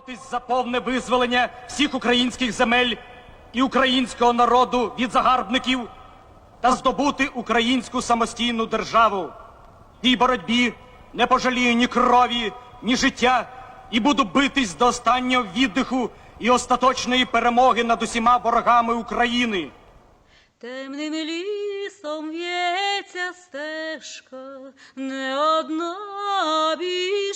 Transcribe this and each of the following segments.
боротись за повне визволення всіх українських земель і українського народу від загарбників та здобути українську самостійну державу. В тій боротьбі не пожалію ні крові, ні життя і буду битись до останнього віддиху і остаточної перемоги над усіма ворогами України. Темним лісом в'ється стежка, не одна біж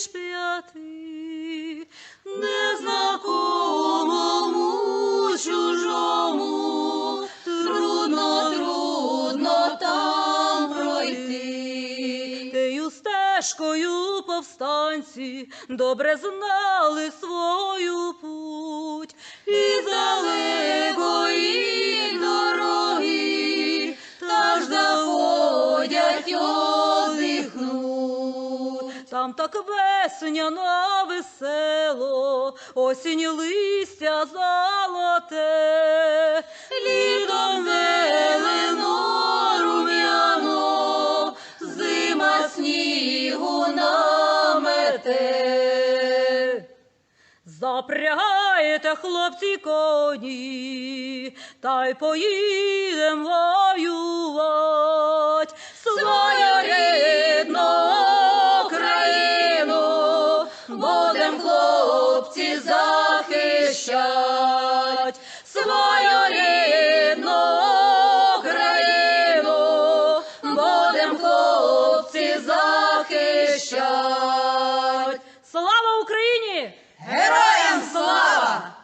стежкою повстанці добре знали свою путь і далекої дороги, та ж заходять озихнуть. Там так весняно весело, осінь листя золоте, Запрягайте, хлопці, коні, та й поїдем воювать свою рідну країну, будем хлопці захищать свою рідну Україну, будем хлопці захищать. Слава Україні! Героям слава!